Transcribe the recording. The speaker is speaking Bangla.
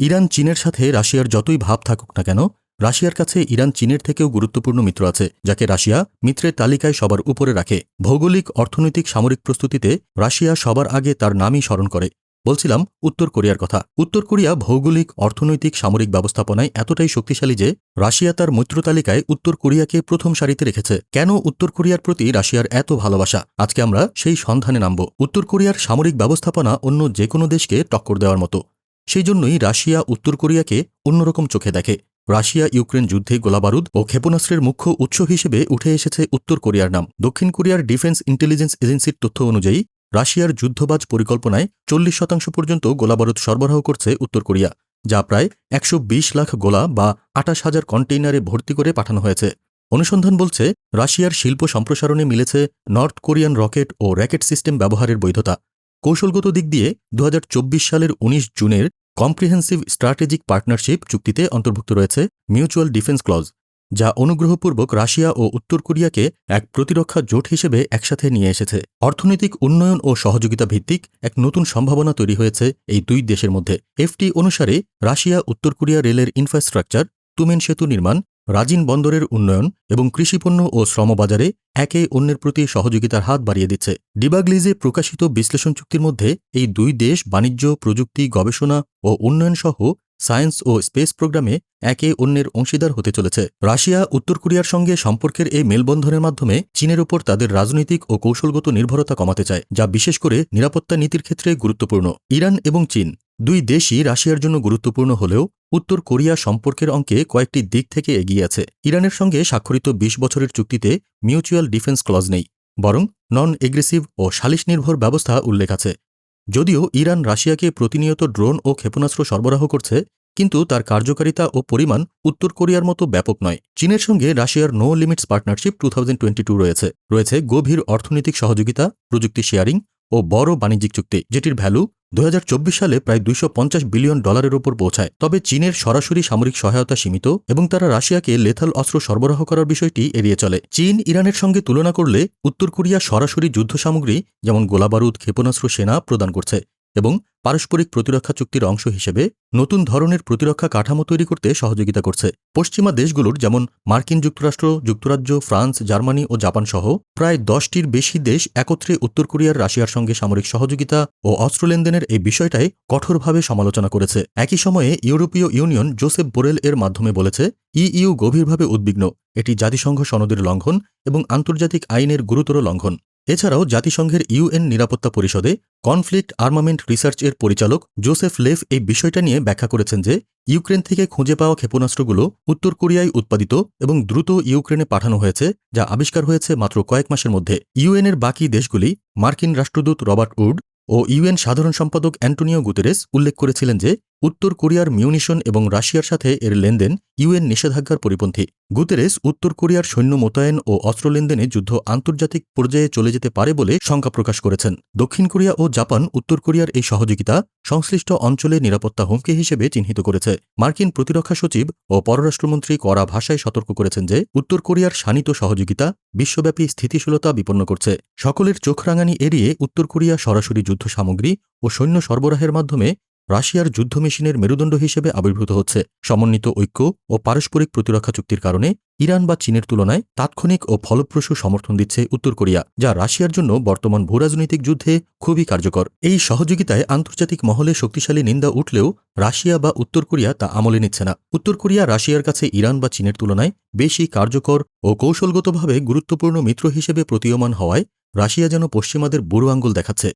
ইরান, চীনের সাথে রাশিয়ার যতই ভাব থাকুক না কেন, রাশিয়ার কাছে ইরান, চীনের থেকেও গুরুত্বপূর্ণ মিত্র আছে, যাকে রাশিয়া মিত্রের তালিকায় সবার উপরে রাখে। ভৌগোলিক, অর্থনৈতিক, সামরিক প্রস্তুতিতে রাশিয়া সবার আগে তার নামই স্মরণ করে। বলছিলাম উত্তর কোরিয়ার কথা। উত্তর কোরিয়া ভৌগোলিক, অর্থনৈতিক, সামরিক ব্যবস্থাপনায় এতটাই শক্তিশালী যে রাশিয়া তার মৈত্র তালিকায় উত্তর কোরিয়াকে প্রথম সারিতে রেখেছে। কেন উত্তর কোরিয়ার প্রতি রাশিয়ার এত ভালোবাসা? আজকে আমরা সেই সন্ধানে নামব। উত্তর কোরিয়ার সামরিক ব্যবস্থাপনা অন্য যে কোনো দেশকে টক্কর দেওয়ার মতো। সেই জন্যই রাশিয়া উত্তর কোরিয়াকে অন্যরকম চোখে দেখে। রাশিয়া ইউক্রেন যুদ্ধে গোলাবারুদ ও ক্ষেপণাস্ত্রের মুখ্য উৎস হিসেবে উঠে এসেছে উত্তর কোরিয়ার নাম। দক্ষিণ কোরিয়ার ডিফেন্স ইন্টেলিজেন্স এজেন্সির তথ্য অনুযায়ী, রাশিয়ার যুদ্ধবাজ পরিকল্পনায় চল্লিশ শতাংশ পর্যন্ত গোলাবারুদ সরবরাহ করছে উত্তর কোরিয়া, যা প্রায় একশো বিশ লাখ গোলা বা আটাশ হাজার কন্টেইনারে ভর্তি করে পাঠানো হয়েছে। অনুসন্ধান বলছে, রাশিয়ার শিল্প সম্প্রসারণে মিলেছে নর্থ কোরিয়ান রকেট ও র্যাকেট সিস্টেম ব্যবহারের বৈধতা। কৌশলগত দিক দিয়ে দু হাজার চব্বিশ সালের ১৯ জুনের কম্প্রিহেন্সিভ স্ট্র্যাটেজিক পার্টনারশিপ চুক্তিতে অন্তর্ভুক্ত রয়েছে মিউচুয়াল ডিফেন্স ক্লজ যা অনুগ্রহপূর্বক রাশিয়া ও উত্তর কোরিয়াকে এক প্রতিরক্ষা জোট হিসেবে একসাথে নিয়ে এসেছে। অর্থনৈতিক উন্নয়ন ও সহযোগিতা ভিত্তিক এক নতুন সম্ভাবনা তৈরি হয়েছে এই দুই দেশের মধ্যে। এফটি অনুসারে রাশিয়া উত্তর কোরিয়া রেলের ইনফ্রাস্ট্রাকচার তুমেন সেতু নির্মাণ রাজিন বন্দরের উন্নয়ন এবং কৃষিপণ্য ও শ্রমবাজারে একে অন্যের প্রতি সহযোগিতার হাত বাড়িয়ে দিচ্ছে। ডিবাগলিজে প্রকাশিত বিশ্লেষণ চুক্তির মধ্যে এই দুই দেশ বাণিজ্য, প্রযুক্তি, গবেষণা ও উন্নয়ন সহ সায়েন্স ও স্পেস প্রোগ্রামে একে অন্যের অংশীদার হতে চলেছে। রাশিয়া, উত্তর কোরিয়ার সঙ্গে সম্পর্কের এই মেলবন্ধনের মাধ্যমে চীনের ওপর তাদের রাজনৈতিক ও কৌশলগত নির্ভরতা কমাতে চায়, যা বিশেষ করে নিরাপত্তা নীতির ক্ষেত্রে গুরুত্বপূর্ণ। ইরান এবং চীন দুই দেশই রাশিয়ার জন্য গুরুত্বপূর্ণ হলেও উত্তর কোরিয়া সম্পর্কের অঙ্কে কয়েকটি দিক থেকে এগিয়ে আছে। ইরানের সঙ্গে স্বাক্ষরিত ২০ বছরের চুক্তিতে মিউচুয়াল ডিফেন্স ক্লজ নেই, বরং নন এগ্রেসিভ ও সালিশ নির্ভর ব্যবস্থা উল্লেখ আছে। যদিও ইরান রাশিয়াকে প্রতিনিয়ত ড্রোন ও ক্ষেপণাস্ত্র সরবরাহ করছে, কিন্তু তার কার্যকারিতা ও পরিমাণ উত্তর কোরিয়ার মতো ব্যাপক নয়। চীনের সঙ্গে রাশিয়ার নো লিমিটস পার্টনারশিপ টু রয়েছে। রয়েছে গভীর অর্থনৈতিক সহযোগিতা, প্রযুক্তি শেয়ারিং ও বড় বাণিজ্যিক চুক্তি, যেটির ভ্যালু দু হাজার চব্বিশ সালে প্রায় দুইশ পঞ্চাশ বিলিয়ন ডলারের ওপর পৌঁছায়। তবে চীনের সরাসরি সামরিক সহায়তা সীমিত এবং তারা রাশিয়াকে লেথাল অস্ত্র সরবরাহ করার বিষয়টি এড়িয়ে চলে। চীন, ইরানের সঙ্গে তুলনা করলে উত্তর কোরিয়া সরাসরি যুদ্ধ সামগ্রী, যেমন গোলাবারুদ ক্ষেপণাস্ত্র সেনা, প্রদান করছে। এবং পারস্পরিক প্রতিরক্ষা চুক্তির অংশ হিসেবে নতুন ধরনের প্রতিরক্ষা কাঠামো তৈরি করতে সহযোগিতা করছে। পশ্চিমা দেশগুলোর যেমন মার্কিন যুক্তরাষ্ট্র, যুক্তরাজ্য, ফ্রান্স, জার্মানি ও জাপান সহ প্রায় দশটির বেশি দেশ একত্রে উত্তর কোরিয়ার রাশিয়ার সঙ্গে সামরিক সহযোগিতা ও অস্ত্র লেনদেনের এই বিষয়টাই কঠোরভাবে সমালোচনা করেছে। একই সময়ে ইউরোপীয় ইউনিয়ন জোসেফ বোরেল এর মাধ্যমে বলেছে, ইইউ গভীরভাবে উদ্বিগ্ন। এটি জাতিসংঘ সনদের লঙ্ঘন এবং আন্তর্জাতিক আইনের গুরুতর লঙ্ঘন। এছাড়াও জাতিসংঘের ইউএন নিরাপত্তা পরিষদে কনফ্লিক্ট আর্মামেন্ট রিসার্চ এর পরিচালক জোসেফ লেফ এই বিষয়টা নিয়ে ব্যাখ্যা করেছেন যে ইউক্রেন থেকে খুঁজে পাওয়া ক্ষেপণাস্ত্রগুলো উত্তর কোরিয়ায় উৎপাদিত এবং দ্রুত ইউক্রেনে পাঠানো হয়েছে, যা আবিষ্কার হয়েছে মাত্র কয়েক মাসের মধ্যে। ইউএনের বাকি দেশগুলি মার্কিন রাষ্ট্রদূত রবার্ট উড ও ইউএন সাধারণ সম্পাদক অ্যান্টোনিও গুতেরেস উল্লেখ করেছিলেন যে উত্তর কোরিয়ার মিউনিশন এবং রাশিয়ার সাথে এর লেনদেন ইউএন নিষেধাজ্ঞার পরিপন্থী। গুতেরেস উত্তর কোরিয়ার সৈন্য মোতায়েন ও অস্ত্র লেনদেনে যুদ্ধ আন্তর্জাতিক পর্যায়ে চলে যেতে পারে বলে শঙ্কা প্রকাশ করেছেন। দক্ষিণ কোরিয়া ও জাপান উত্তর কোরিয়ার এই সহযোগিতা সংশ্লিষ্ট অঞ্চলে নিরাপত্তা হুমকি হিসেবে চিহ্নিত করেছে। মার্কিন প্রতিরক্ষা সচিব ও পররাষ্ট্রমন্ত্রী কড়া ভাষায় সতর্ক করেছেন যে, উত্তর কোরিয়ার শানিত সহযোগিতা বিশ্বব্যাপী স্থিতিশীলতা বিপন্ন করছে। সকলের চোখ রাঙানি এড়িয়ে উত্তর কোরিয়া সরাসরি যুদ্ধ সামগ্রী ও সৈন্য সরবরাহের মাধ্যমে রাশিয়ার যুদ্ধ মেশিনের মেরুদণ্ড হিসেবে আবির্ভূত হচ্ছে। সমন্বিত ঐক্য ও পারস্পরিক প্রতিরক্ষা চুক্তির কারণে ইরান বা চীনের তুলনায় তাৎক্ষণিক ও ফলপ্রসূ সমর্থন দিচ্ছে উত্তর কোরিয়া, যা রাশিয়ার জন্য বর্তমান ভূরাজনৈতিক যুদ্ধে খুবই কার্যকর। এই সহযোগিতায় আন্তর্জাতিক মহলে শক্তিশালী নিন্দা উঠলেও রাশিয়া বা উত্তর কোরিয়া তা আমলে নিচ্ছে না। উত্তর কোরিয়া রাশিয়ার কাছে ইরান বা চীনের তুলনায় বেশি কার্যকর ও কৌশলগতভাবে গুরুত্বপূর্ণ মিত্র হিসেবে প্রতীয়মান হওয়ায় রাশিয়া যেন পশ্চিমাদের বুড়ো আঙ্গুল দেখাচ্ছে।